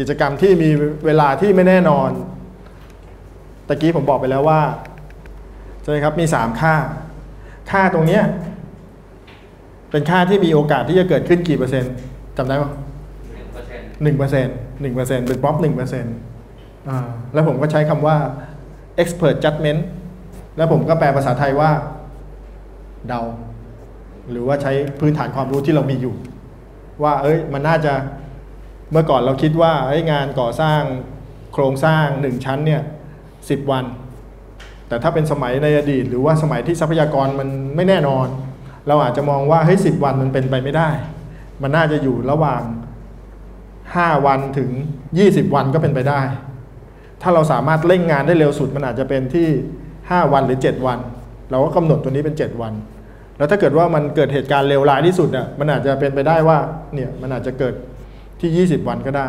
กิจกรรมที่มีเวลาที่ไม่แน่นอนตะกี้ผมบอกไปแล้วว่าใช่ไหมครับมี 3 ค่า ค่าตรงเนี้ยเป็นค่าที่มีโอกาสที่จะเกิดขึ้นกี่เปอร์เซ็นต์จำได้ปะหนึ่งเปอร์เซ็นต์หนึ่งเปอร์เซ็นต์หนึ่งเปอร์เซ็นต์เป็นป๊อปหนึ่งเปอร์เซ็นต์อ่าแล้วผมก็ใช้คำว่า expert judgment แล้วผมก็แปลภาษาไทยว่า เดา หรือว่าใช้พื้นฐานความรู้ที่เรามีอยู่ ว่าเอ้ยมันน่าจะ เมื่อก่อนเราคิดว่าเอ้งานก่อสร้างโครงสร้างหนึ่งชั้นเนี่ยสิบวัน แต่ถ้าเป็นสมัยในอดีต หรือว่าสมัยที่ทรัพยากรมันไม่แน่นอน เราอาจจะมองว่าเฮ้ยสิบวันมันเป็นไปไม่ได้ มันน่าจะอยู่ระหว่าง5วันถึง20วันก็เป็นไปได้ ถ้าเราสามารถเร่งงานได้เร็วสุดมันอาจจะเป็นที่5วันหรือ7วัน เราก็กำหนดตัวนี้เป็น7วัน แล้วถ้าเกิดว่ามันเกิดเหตุการณ์เลวร้ายที่สุดอะมันอาจจะเป็นไปได้ว่าเนี่ยมันอาจจะเกิด ที่ 20 วันก็ได้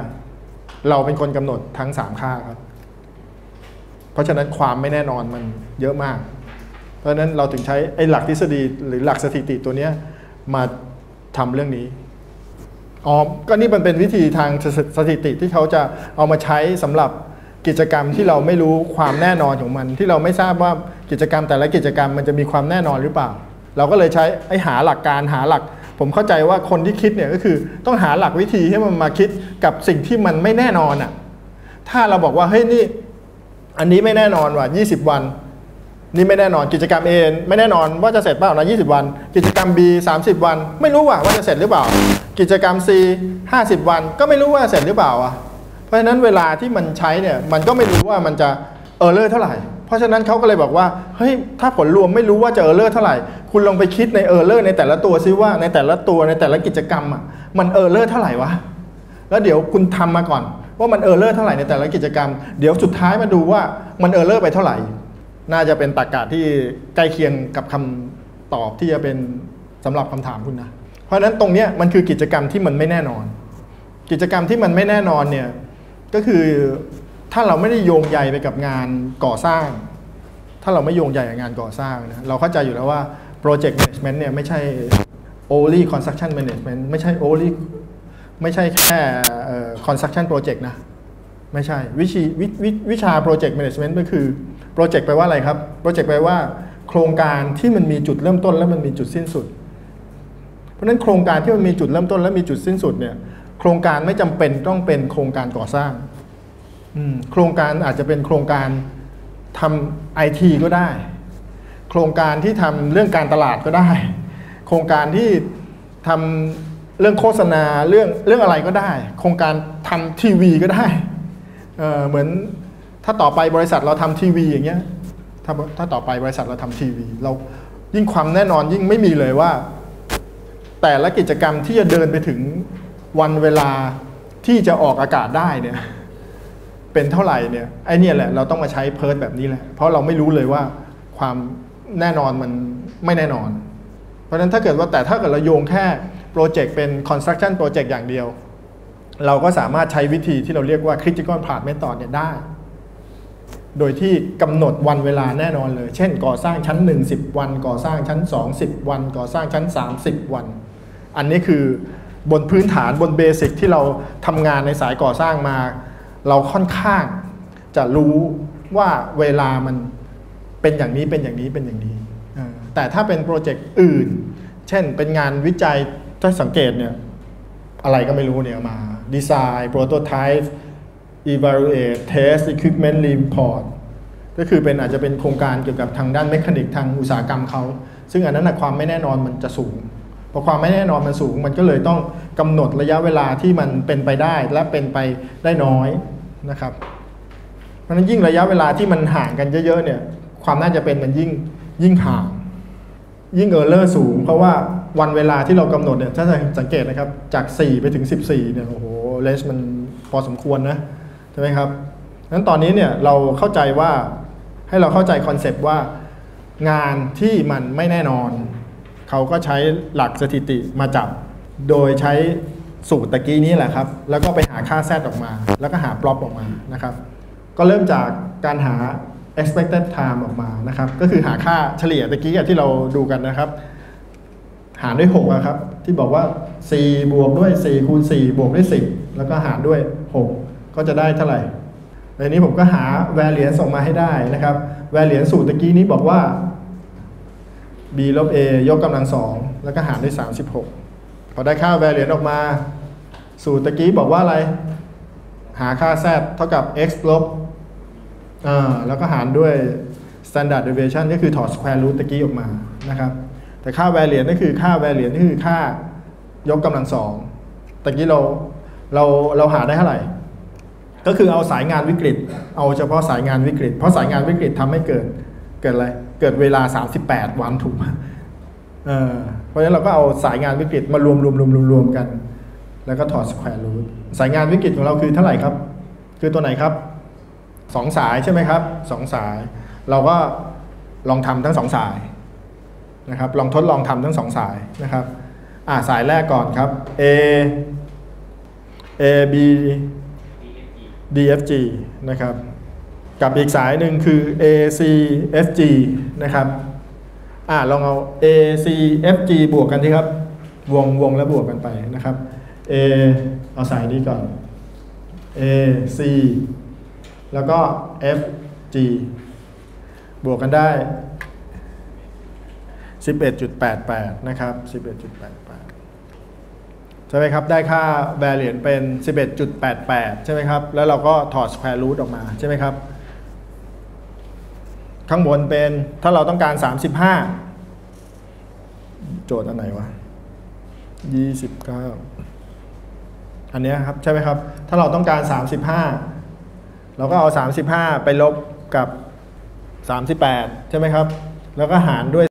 เราเป็นคนกำหนดทั้ง 3 ค่าครับ เพราะฉะนั้นความไม่แน่นอนมันเยอะมาก เพราะฉะนั้นเราถึงใช้ไอ้หลักทฤษฎีหรือหลักสถิติตัวเนี้ยมาทำเรื่องนี้อ๋อก็นี่มันเป็นวิธีทางสสถิติที่เขาจะเอามาใช้สำหรับกิจกรรมที่เราไม่รู้ความแน่นอนของมัน ที่เราไม่ทราบว่ากิจกรรมแต่ละกิจกรรมมันจะมีความแน่นอนหรือเปล่า เราก็เลยใช้ไอ้หาหลักการหาหลัก ผมเข้าใจว่าคนที่คิดเนี่ยก็คือต้องหาหลักวิธีให้มันมาคิดกับสิ่งที่มันไม่แน่นอนอะถ้าเราบอกว่าเฮ้ยนี่อันนี้ไม่แน่นอนว่ะ20 วัน นี่ไม่แน่นอนกิจกรรม A ไม่แน่นอนว่าจะเสร็จเปล่านะ20 วัน กิจกรรม B 30 วัน ไม่รู้ว่าว่าจะเสร็จหรือเปล่า กิจกรรม C 50 วัน ก็ไม่รู้ว่าเสร็จหรือเปล่าอะเพราะฉะนั้นเวลาที่มันใช้เนี่ยมันก็ไม่รู้ว่ามันจะเออเลอร์เท่าไหร่ เพราะฉะนั้นเขาก็เลยบอกว่าเฮ้ยถ้าผลรวมไม่รู้ว่าจะเออเลอร์เท่าไหร่ คุณลองไปคิดในเออร์เลอร์ในแต่ละตัวซิว่าในแต่ละตัวในแต่ละกิจกรรมอะมันเออร์เลอร์เท่าไหร่วะแล้วเดี๋ยวคุณทำมาก่อน ว่ามันเออร์เลอร์เท่าไหร่ในแต่ละกิจกรรม เดี๋ยวสุดท้ายมาดูว่ามันเออร์เลอร์ไปเท่าไหร่ น่าจะเป็นตรรกะที่ใกล้เคียงกับคำตอบที่จะเป็นสำหรับคำถามคุณนะเพราะฉะนั้นตรงเนี้ยมันคือกิจกรรมที่มันไม่แน่นอน กิจกรรมที่มันไม่แน่นอนเนี่ยก็คือถ้าเราไม่ได้โยงใยไปกับงานก่อสร้าง ถ้าเราไม่โยงใยกับงานก่อสร้างนะเราเข้าใจอยู่แล้วว่า project management เนี่ยไม่ใช่ only construction management ไม่ใช่ only ไม่ใช่แค่เอ่อ construction project นะ ไม่ใช่ วิชีวิวิวิชา project management ก็คือ project แปลว่าอะไรครับ project แปลว่า โครงการที่มันมีจุดเริ่มต้นและมันมีจุดสิ้นสุด เพราะฉะนั้นโครงการที่มันมีจุดเริ่มต้นและมีจุดสิ้นสุดเนี่ย โครงการไม่จำเป็นต้องเป็นโครงการก่อสร้างโครงการอาจจะเป็นโครงการทำไอทีก็ได้ โครงการที่ทำเรื่องการตลาดก็ได้ โครงการที่ทำเรื่องโฆษณาเรื่องเรื่องอะไรก็ได้ โครงการทำทีวีก็ได้เเหมือนถ้าต่อไปบริษัทเราทำทีวีอย่างเงี้ยถ้าถ้าต่อไปบริษัทเราทำทีวี เรายิ่งความแน่นอนยิ่งไม่มีเลยว่า แต่ละกิจกรรมที่จะเดินไปถึงวันเวลาที่จะออกอากาศได้เนี่ยเป็นเท่าไหร่เนี่ยไอเนี่ยแหละเราต้องมาใช้เพิร์ดแบบนี้แหละเพราะเราไม่รู้เลยว่าความ แน่นอนมันไม่แน่นอน เพราะฉะนั้นถ้าเกิดว่าแต่ถ้าเกิดเราโยงแค่โปรเจกต์เป็น construction project อย่างเดียว เราก็สามารถใช้วิธีที่เราเรียกว่า critical path method เนี่ยได้ โดยที่กำหนดวันเวลาแน่นอนเลย เช่น ก่อสร้างชั้น 1 10 วัน ก่อสร้างชั้น 2 10 วัน ก่อสร้างชั้น 30 วัน อันนี้คือบนพื้นฐานบนเบสิกที่เราทำงานในสายก่อสร้างมา เราค่อนข้างจะรู้ว่าเวลามัน เป็นอย่างนี้เป็นอย่างนี้เป็นอย่างนี้ แต่ถ้าเป็นโปรเจกต์อื่น เช่นเป็นงานวิจัยถ้าสังเกตเนี่ยอะไรก็ไม่รู้เนี่ยมาดีไซน์โปรโตไทป์ evaluate test equipment report ก็คือเป็นอาจจะเป็นโครงการเกี่ยวกับทางด้านเมคานิกทางอุตสาหกรรมเขา ซึ่งอันนั้นนะความไม่แน่นอนมันจะสูงพอความไม่แน่นอนมันสูง มันก็เลยต้องกำหนดระยะเวลาที่มันเป็นไปได้และเป็นไปได้น้อยนะครับ เพราะฉะนั้นยิ่งระยะเวลาที่มันห่างกันเยอะๆเนี่ย ความน่าจะเป็นมันยิ่งยิ่งห่าง ยิ่งเออร์เลอร์สูง เพราะว่าวันเวลาที่เรากำหนดเนี่ยถ้าสังเกตนะครับจาก 4 ไปถึง 14เนี่ยโอ้โหเลสมันพอสมควรนะใช่ไหมครับนั้นตอนนี้เนี่ยเราเข้าใจว่าให้เราเข้าใจคอนเซปต์ว่างานที่มันไม่แน่นอน เขาก็ใช้หลักสถิติมาจับ โดยใช้สูตรตะกี้นี้แหละครับ แล้วก็ไปหาค่าแซดออกมา แล้วก็หาปลอปออกมานะครับ ก็เริ่มจากการหา expected time ออกมานะครับ ก็คือหาค่าเฉลี่ยตะกี้ที่เราดูกันนะครับ หารด้วย6ครับ ที่บอกว่า 4 บวกด้วย 4 คูณ 4 บวกด้วย 10 แล้วก็หารด้วย 6 ก็จะได้เท่าไหร่ ในนี้ผมก็หา variance ส่งมาให้ได้นะครับ variance สูตรตะกี้นี้บอกว่า b ลบ a ยกกำลังสองแล้วก็หารด้วย 36 พอได้ค่า variance ออกมา สูตรตะกี้บอกว่าอะไร หาค่า z เท่ากับ x ลบ อ่าแล้วก็หารด้วย standard deviation ก็คือถอด square root ตะกี้ออกมานะครับแต่ค่า variance นั่นคือค่า variance นี่คือค่ายกกำลังสองตะกี้เราเราเราหาได้เท่าไหร่ ก็คือเอาสายงานวิกฤต เอาเฉพาะสายงานวิกฤต เพราะสายงานวิกฤตทำให้เกิดเกิดอะไรเกิดเวลา 38 วันถูกไหมเออเพราะฉะนั้นเราก็เอาสายงานวิกฤตมารวมรวมรวมรวมรวมกัน แล้วก็ถอดสแควร์รูทสายงานวิกฤตของเราคือเท่าไหร่ครับ คือตัวไหนครับ สองสายใช่ไหมครับสองสาย เราก็ลองทำทั้งสองสายนะครับลองทดลองทำทั้งสองสายนะครับอ่าสายแรกก่อนครับ A A B DFG นะครับกับอีกสายหนึ่งคือ ACFG นะครับอ่าลองเอา ACFG บวกกันที่ครับ วงวงแล้วบวกกันไปนะครับ A เอาสายนี้ก่อน AC แล้วก็ FG บวกกันได้ 11.88 นะครับ 11.88 ใช่ไหมครับ ได้ค่า variance เป็น 11.88 ใช่ไหมครับ แล้วเราก็ถอด square root ออกมาใช่ไหมครับ ข้างบนเป็นถ้าเราต้องการ 35 โจทย์อันไหนวะ 29 อันเนี้ยครับ ใช่ไหมครับ ถ้าเราต้องการ 35 เราก็เอา 35 ไปลบกับ 38 ใช่ไหมครับ แล้วก็หารด้วย